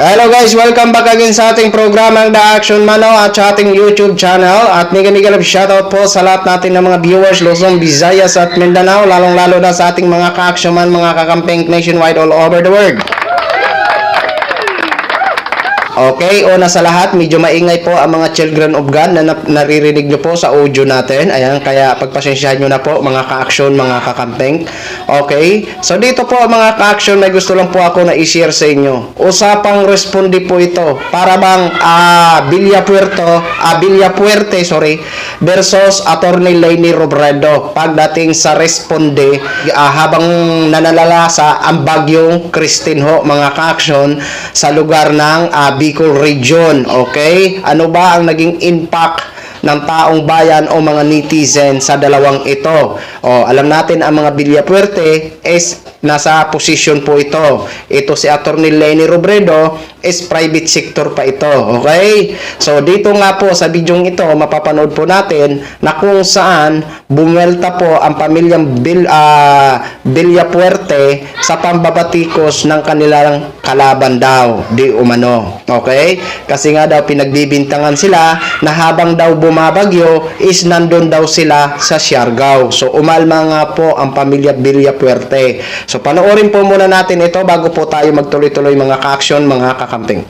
Hello guys, welcome back again sa ating programang The Action Mano at sa ating YouTube channel at mega-mega shoutout po sa lahat natin ng mga viewers Luzon, Visayas at Mindanao lalong-lalo na sa ating mga ka-action man, mga kakamping nationwide all over the world. Okay, una sa lahat, medyo maingay po ang mga children of God na naririnig nyo po sa audio natin. Ayan, kaya pagpasensyahan nyo na po mga ka-action, mga kakampeng. Okay, so dito po mga ka-action, may gusto lang po ako na i-share sa inyo. Usapang responde po ito. Para bang ah Villa Puerto, ah Villa Puerte, sorry, versus Attorney Lainey Robredo. Pagdating sa responde, ah, habang nanalala sa ang bagyong Christine ho, mga ka-action, sa lugar ng ah, Bicol Region. Okay? Ano ba ang naging impact ng taong bayan o mga netizen sa dalawang ito. O, alam natin ang mga Villa Puerte is nasa posisyon po ito. Ito si Attorney Lenny Robredo is private sector pa ito. Okay? So, dito nga po sa bidyong ito, mapapanood po natin na kung saan bumelta po ang pamilyang Bil, ah, Villa Puerte sa pambabatikos ng kanilang kalaban daw, di umano. Okay? Kasi nga daw pinagbibintangan sila na habang daw bumabagyo is nandun daw sila sa Siargao. So umalma nga po ang pamilya Villa Puerte. So panoorin po muna natin ito bago po tayo magtuloy-tuloy mga ka-action, mga kakamping.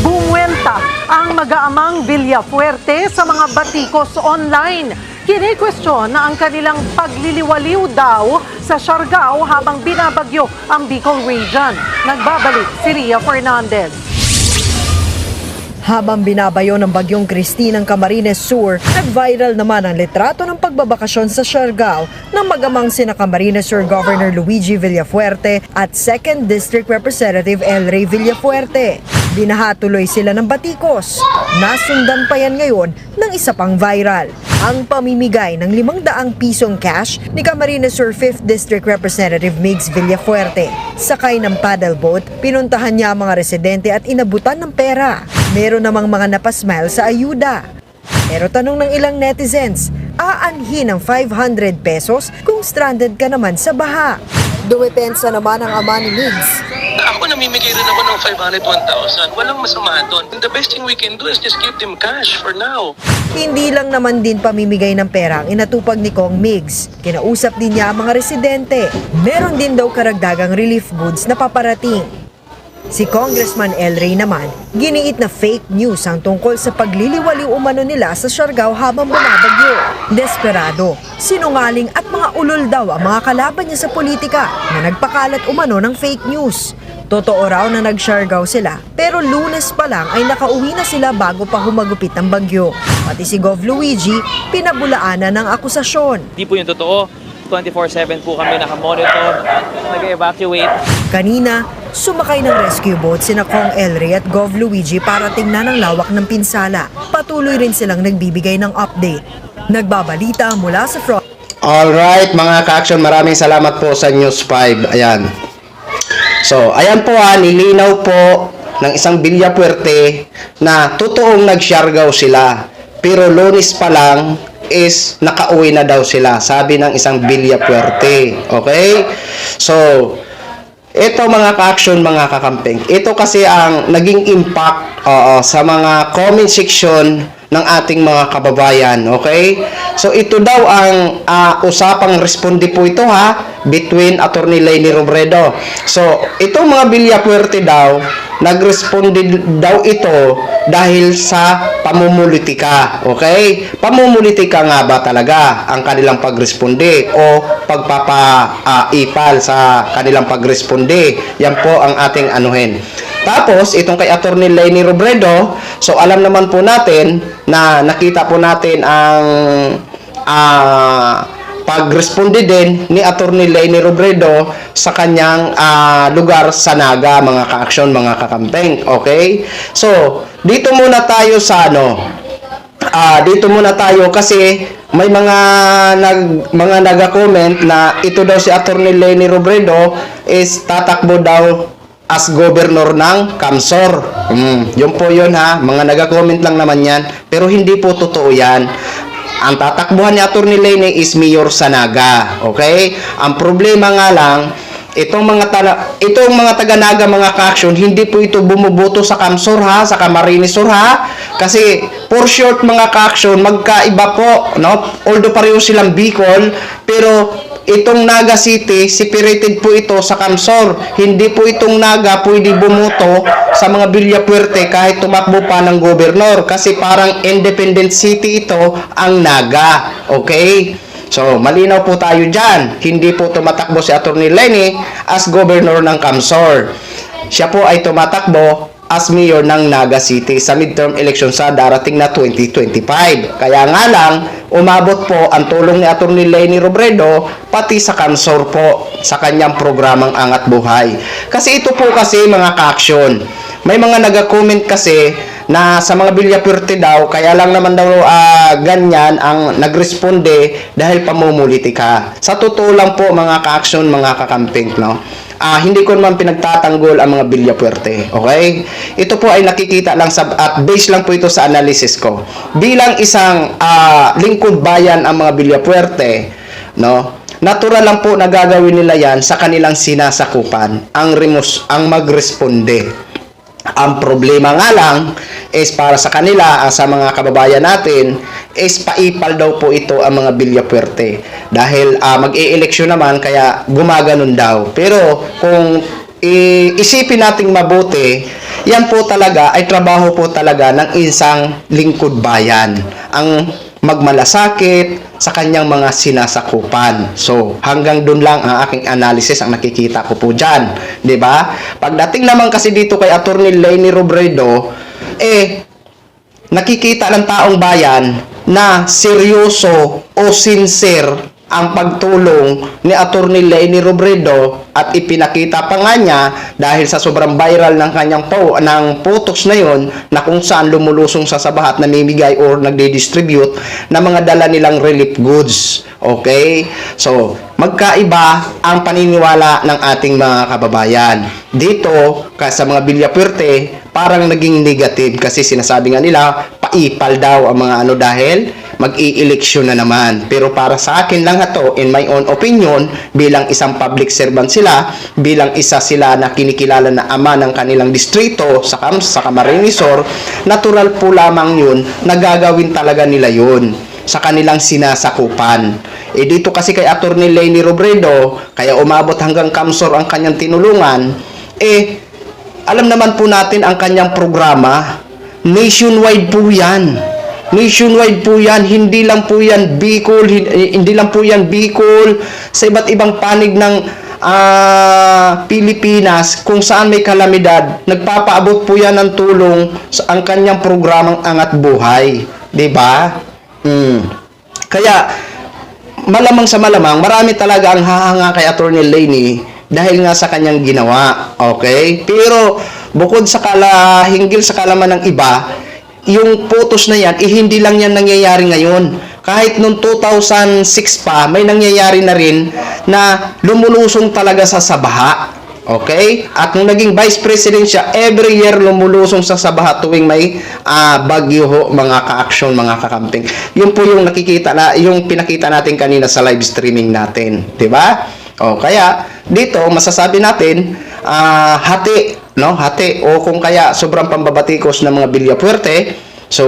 Bumuelta ang mag-aamang Villafuerte sa mga batikos online. Kini-question na ang kanilang pagliliwaliw daw sa Siargao habang binabagyo ang Bicol Region. Nagbabalik si Ria Fernandez. Habang binabayo ng bagyong Christine ang Camarines Sur, nag-viral naman ang litrato ng pagbabakasyon sa Siargao ng magamang sina Camarines Sur Governor Luigi Villafuerte at 2nd District Representative El Rey Villafuerte. Binahatuloy sila ng batikos. Nasundan pa yan ngayon ng isa pang viral. Ang pamimigay ng 500 pisong cash ni Camarines Sur 5th District Representative Migs Villafuerte. Sakay ng paddleboat, pinuntahan niya ang mga residente at inabutan ng pera. Meron namang mga napasmile sa ayuda. Pero tanong ng ilang netizens, aanhin ng 500 pesos kung stranded ka naman sa baha. Dumepensa naman ang ama ni Migs. Ako namimigay rin ako ng 500, 1,000. Walang masama doon. The best thing we can do is just give them cash for now. Hindi lang naman din pamimigay ng pera ang inatupag ni Kong Migs. Kinausap din niya ang mga residente. Meron din daw karagdagang relief goods na paparating. Si Congressman El Rey naman, giniit na fake news ang tungkol sa pagliliwaliw umano nila sa Siargao habang bumabagyo. Desperado, sinungaling at mga ulol daw ang mga kalaban niya sa politika na nagpakalat umano ng fake news. Totoo raw na nag-Siargao sila, pero lunes pa lang ay nakauwi na sila bago pa humagupit ang bagyo. Pati si Gov Luigi, pinabulaanan ng akusasyon. Hindi po yung totoo. 24-7 po kami nakamonitor, nag-evacuate. Kanina, sumakay ng rescue boat sina Kong Elry at Gov Luigi para tingnan ang lawak ng pinsala. Patuloy rin silang nagbibigay ng update. Nagbabalita mula sa front Alright, mga ka-action, maraming salamat po sa News 5. Ayan. So, ayan po ha, nilinaw po ng isang Villa Puerte na totoong nag-Siargao sila. Pero lunis pa lang is nakauwi na daw sila, sabi ng isang Villa Puerte. Okay? So, ito mga ka-action, mga kakamping. Ito kasi ang naging impact oo, sa mga comment section ng ating mga kababayan. Okay? So ito daw ang ah, usapang responde po ito ha between Attorney Lenny Robredo. So itong mga Villa Puerte daw nagresponde daw ito dahil sa pamumulitika. Okay? Pamumulitika nga ba talaga ang kanilang pagresponde o pagpapa-ipal sa kanilang pagresponde? Yan po ang ating anuhin. Tapos, itong kay Attorney Lenny Robredo, so alam naman po natin na nakita po natin ang ah pagresponde din ni Attorney Lenny Robredo sa kanyang ah, lugar sa Naga, mga ka-action, mga kakampeng. Okay? So, dito muna tayo sa ano, ah dito muna tayo kasi may mga nag mga naga-comment na ito daw si Attorney Lenny Robredo is tatakbo daw as governor ng Kamsor. Mm, yun po yun ha. Mga naga-comment lang naman yan. Pero hindi po totoo yan. Ang tatakbuhan ni Attorney Lenny is Mayor Sanaga. Okay? Ang problema nga lang, Itong mga tala, itong mga taga-naga mga ka-action, hindi po ito bumuboto sa Kamsur ha, sa Camarines Sur ha. Kasi for short mga ka-action, magkaiba po, no? Although pareho silang Bicol, pero itong Naga City, separated po ito sa Kamsor. Hindi po itong Naga pwede bumuto sa mga Villa Puerte kahit tumakbo pa ng gobernador kasi parang independent city ito ang Naga. Okay? So, malinaw po tayo dyan. Hindi po tumatakbo si Atty. Lenny as governor ng Kamsor. Siya po ay tumatakbo as mayor ng Naga City sa midterm election sa darating na 2025. Kaya nga lang, umabot po ang tulong ni Atty. Lenny Robredo pati sa Kamsor po sa kanyang programang Angat Buhay. Kasi ito po kasi mga ka-action. May mga nag-comment kasi na sa mga Villa Puerte daw, kaya lang naman daw ah, ganyan ang nagresponde dahil pamumulitika. Sa totoo lang po mga ka-action, mga kakamping, no? Ah, hindi ko naman pinagtatanggol ang mga Villa Puerte, okay? Ito po ay nakikita lang sa at base lang po ito sa analysis ko. Bilang isang ah, lingkod bayan ang mga Villa Puerte, no? Natural lang po na gagawin nila yan sa kanilang sinasakupan ang remus ang magresponde. Ang problema nga lang is para sa kanila, ah, sa mga kababayan natin, is paipal daw po ito ang mga Villa Puerte. Dahil ah, mag-i-eleksyon naman, kaya gumaganon daw. Pero kung isipin nating mabuti, yan po talaga ay trabaho po talaga ng isang lingkod bayan. Ang magmalasakit sa kanyang mga sinasakupan. So, hanggang dun lang ang aking analysis ang nakikita ko po dyan. ba? Pagdating naman kasi dito kay Attorney Lenny Robredo, eh, nakikita ng taong bayan na seryoso o sincere ang pagtulong ni Attorney Lenny Robredo at ipinakita pa nga niya dahil sa sobrang viral ng kanyang po ng photos na yon na kung saan lumulusong sa sabahat namimigay or nagdi-distribute ng mga dala nilang relief goods. Okay? So, magkaiba ang paniniwala ng ating mga kababayan. Dito, sa mga Villa Puerte, parang naging negative kasi sinasabi nga nila, paipal daw ang mga ano dahil mag-i-eleksyon na naman. Pero para sa akin lang ito, in my own opinion, bilang isang public servant sila, bilang isa sila na kinikilala na ama ng kanilang distrito sa, Cam sa Camarines Sur, natural po lamang yun na gagawin talaga nila yun sa kanilang sinasakupan. Eh dito kasi kay Attorney Lenny Robredo, kaya umabot hanggang Kamsor ang kanyang tinulungan, eh alam naman po natin ang kanyang programa, nationwide po yan. Nationwide po yan, hindi lang po yan Bicol, eh, hindi lang po yan Bicol, sa iba't ibang panig ng ah, Pilipinas kung saan may kalamidad, nagpapaabot po yan ng tulong sa ang kanyang programang Angat Buhay. 'Di ba? Mm. Kaya, malamang sa malamang, marami talaga ang hahanga kay Attorney Laney dahil nga sa kanyang ginawa. Okay? Pero, bukod sa kala, hinggil sa kalaman ng iba, yung photos na yan, eh, hindi lang yan nangyayari ngayon. Kahit noong 2006 pa, may nangyayari na rin na lumulusong talaga sa sabaha. Okay? At nung naging vice president siya, every year lumulusong sa sabaha tuwing may ah, bagyo ho, mga ka-action, mga kakamping. Yun po yung nakikita na, yung pinakita natin kanina sa live streaming natin. 'Di ba? O, kaya, dito, masasabi natin, ah, hati, no? Hati. O kung kaya, sobrang pambabatikos ng mga Villa Puerte, So,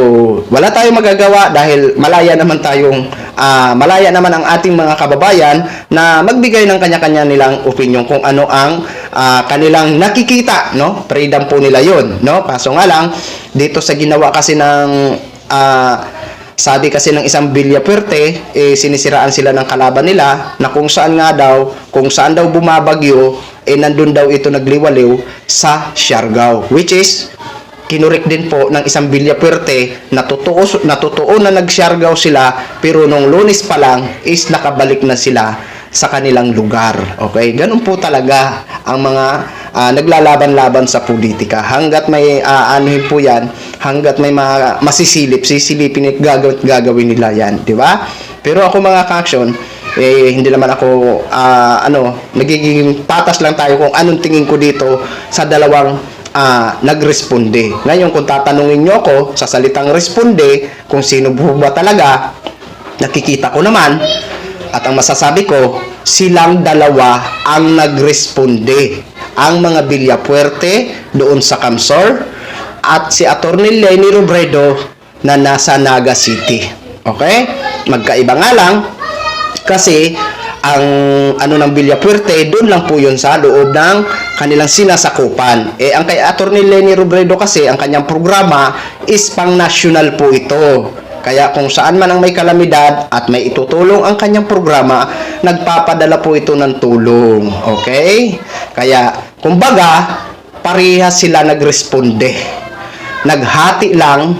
wala tayong magagawa dahil malaya naman tayong ah, malaya naman ang ating mga kababayan na magbigay ng kanya-kanya nilang opinion kung ano ang ah, kanilang nakikita, no? Freedom po nila 'yon, no? Kaso nga lang dito sa ginawa kasi ng ah, sabi kasi ng isang Villa Puerte, eh, sinisiraan sila ng kalaban nila na kung saan nga daw, kung saan daw bumabagyo, eh nandun daw ito nagliwaliw sa Siargao. Which is, kinurik din po ng isang Villa Puerte na totoo, na totoo na nagsiargaw sila pero nung lunes pa lang is nakabalik na sila sa kanilang lugar. Okay? Ganun po talaga ang mga ah, naglalaban-laban sa politika. Hanggat may uh, anuhin po yan, hanggat may mga masisilip, sisilipin at gagawin, gagawin nila yan. Di ba? Pero ako mga ka-action, eh, hindi naman ako, ah, ano, nagiging patas lang tayo kung anong tingin ko dito sa dalawang ah, nagresponde. Ngayon, kung tatanungin nyo ako sa salitang responde, kung sino po ba talaga, nakikita ko naman, at ang masasabi ko, silang dalawa ang nagresponde. Ang mga Villapuerte doon sa Camsor at si Attorney Lenny Robredo na nasa Naga City. Okay? Magkaiba nga lang kasi ang ano ng Villapuerte, doon lang po yun sa loob ng kanilang sinasakupan. Eh, ang kay Attorney Lenny Robredo kasi, ang kanyang programa is pang national po ito. Kaya kung saan man ang may kalamidad at may itutulong ang kanyang programa, nagpapadala po ito ng tulong. Okay? Kaya, kumbaga, parehas sila nagresponde. Naghati lang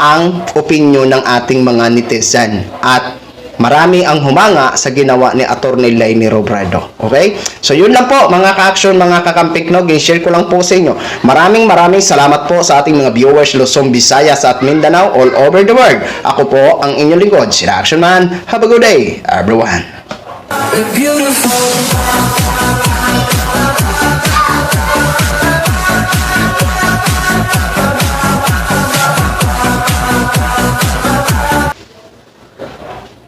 ang opinion ng ating mga netizen at marami ang humanga sa ginawa ni Attorney Lainey Robredo. Okay? So yun lang po mga ka-action, mga kakampik no, share ko lang po sa inyo. Maraming maraming salamat po sa ating mga viewers Luzon, Visayas at Mindanao all over the world. Ako po ang inyong lingkod, si Action Man. Have a good day, everyone. Beautiful.